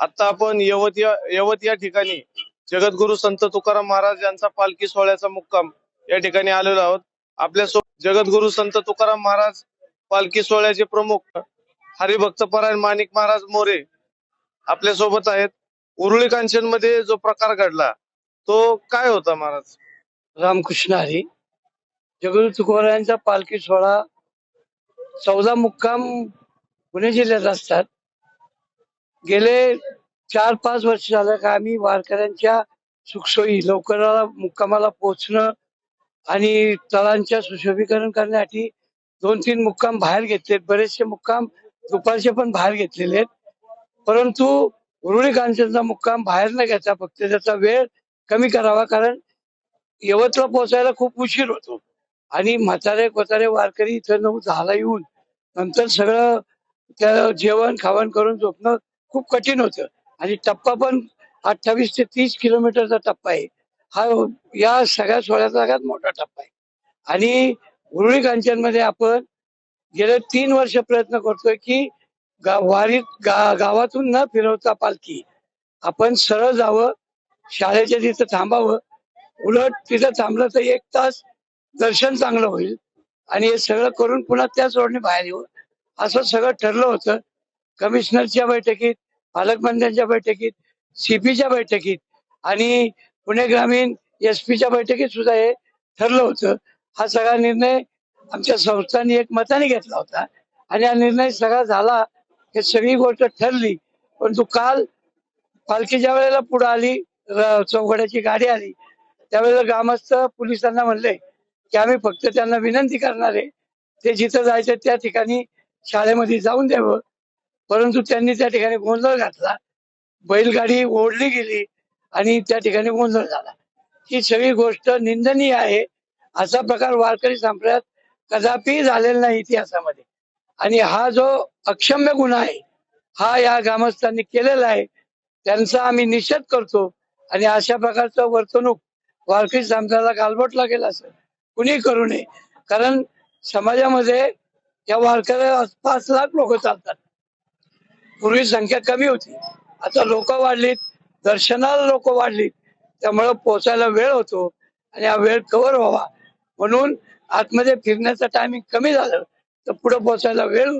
आता आपण यवत या यवत या ठिकाणी जगद्गुरु संत तुकाराम महाराज यांचा पालखी सोहळ्याचा मुक्काम या ठिकाणी आलेलो आहोत. आपल्या जगद्गुरु संत तुकाराम महाराज पालखी सोहळ्याचे प्रमुख हरिभक्त परायण माणिक महाराज मोरे आपल्यासोबत आहेत. उरुळी कांचनमध्ये जो प्रकार घडला तो काय होता महाराज? रामकृष्ण हरी. जगदू यांचा पालखी सोहळा चौदा मुक्काम पुणे जिल्ह्यात असतात. गेले चार पाच वर्ष झालं का आम्ही वारकऱ्यांच्या सुखसोयी लवकराला मुक्कामाला पोहोचणं आणि तळांच्या सुशोभीकरण करण्यासाठी दोन तीन मुक्काम बाहेर घेतलेत बरेचसे मुक्काम दुपारचे पण बाहेर घेतलेले आहेत. परंतु उरुळी कांचनचा मुक्काम बाहेर न घेता फक्त त्याचा वेळ कमी करावा कारण यवतला पोहोचायला खूप उशीर होतो. आणि म्हातारे कोतारे वारकरी इथं नऊ दहाला येऊन नंतर सगळं त्या जेवण खावण करून झोपणं खूप कठीण होतं. आणि टप्पा पण अठ्ठावीस ते तीस किलोमीटरचा टप्पा आहे. हा या सगळ्या सोहळ्याचा सगळ्यात मोठा टप्पा आहे. आणि उरुळी कांचनमध्ये आपण गेले तीन वर्ष प्रयत्न करतोय की गा- वारीत गा गावातून न फिरवता पालखी. आपण सरळ जावं शाळेच्या तिथं थांबावं. उलट तिथं थांबलं तर एक तास दर्शन चांगलं होईल. आणि हे सगळं करून पुन्हा त्याच रोडने बाहेर येऊ. असं सगळं ठरलं होतं. कमिशनरच्या बैठकीत पालकमंत्र्यांच्या बैठकीत सीपीच्या बैठकीत आणि पुणे ग्रामीण एस पीच्या बैठकीत सुद्धा हे ठरलं होतं. हा सगळा निर्णय आमच्या संस्थांनी एक मताने घेतला होता आणि हा निर्णय सगळा झाला हे सगळी गोष्ट ठरली. परंतु काल पालखी ज्या वेळेला पुढे आली चौघड्याची गाडी आली त्यावेळेला ग्रामस्थ पोलिसांना म्हणले की आम्ही फक्त त्यांना विनंती करणार आहे ते जिथं जायचं त्या ठिकाणी शाळेमध्ये जाऊन द्यावं. परंतु त्यांनी त्या ठिकाणी गोंधळ घातला. बैलगाडी ओढली गेली आणि त्या ठिकाणी गोंधळ झाला. ही सगळी गोष्ट निंदनीय आहे. असा प्रकार वारकरी संप्रदायात कदापि झालेला नाही इतिहासामध्ये. आणि हा जो अक्षम्य गुन्हा आहे हा या ग्रामस्थांनी केलेला आहे त्यांचा आम्ही निषेध करतो आणि अशा प्रकारचं वर्तणूक वारकरी संप्रदायाला गालबोट लागेल असं कुणी करू नये. कारण समाजामध्ये या वारकऱ्या पाच लाख लोक चालतात. पूर्वी संख्या कमी होती. आता लोक वाढलीत दर्शनाला लोक वाढलीत. त्यामुळं पोचायला वेळ होतो आणि हा वेळ कव्हर व्हावा. म्हणून आतमध्ये फिरण्याचं टायमिंग कमी झालं तर पुढे पोचायला वेळ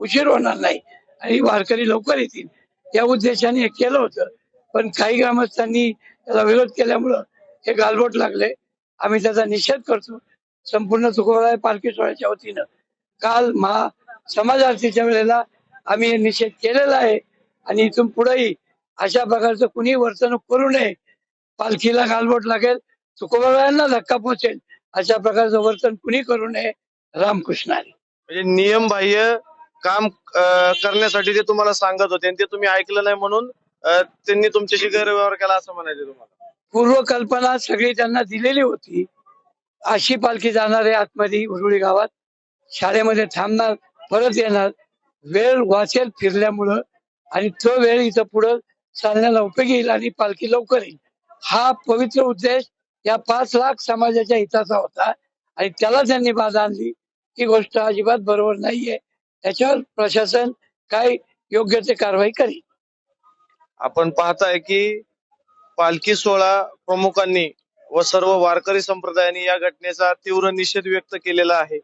उशीर होणार नाही आणि वारकरी लवकर येतील. या उद्देशाने हे केलं होतं. पण काही ग्रामस्थांनी त्याला विरोध केल्यामुळं हे गालबोट लागले. आम्ही त्याचा निषेध करतो. संपूर्ण तुकोबा पालखी सोहळ्याच्या वतीनं काल महा समाज आरतीच्या वेळेला आम्ही निषेध केलेला आहे. आणि इथून पुढेही अशा प्रकारचं कुणी वर्तणूक करू नये. पालखीला गालबोट लागेल तुकोबायांना धक्का पोचेल अशा प्रकारचं वर्तन कुणी करू नये रामकृष्ण हरी. म्हणजे नियमबाह्य काम अं, करण्यासाठी ते तुम्हाला सांगत होते आणि ते तुम्ही ऐकलं नाही म्हणून त्यांनी तुमच्याशी गैरव्यवहार केला असं म्हणायचं तुम्हाला. पूर्वकल्पना सगळी त्यांना दिलेली होती. अशी पालखी जाणार आहे आतमध्ये उरुळी गावात. शाळेमध्ये थांबणार परत येणार. वेळ वाचेल फिरल्यामुळं आणि तो वेळ इथं पुढं चालण्याला उपयोग येईल आणि पालखी लवकर येईल. हा पवित्र उद्देश या पाच लाख समाजाच्या हिताचा होता आणि त्याला त्यांनी बाधा आणली. ही गोष्ट अजिबात बरोबर नाहीये. त्याच्यावर प्रशासन काय योग्य ते कारवाई करेल. आपण पाहताय की पालखी सोहळा प्रमुखांनी व सर्व वारकरी संप्रदायाने या घटनेचा तीव्र निषेध व्यक्त केलेला आहे.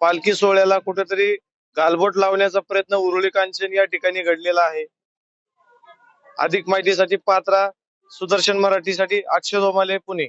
पालखी सोहळ्याला कुठेतरी गालबोट लावण्याचा प्रयत्न उरुळी कांचन या ठिकाणी घडलेला आहे. अधिक माहितीसाठी पात्रा सुदर्शन मराठीसाठी अक्षय धोमाले पुणे.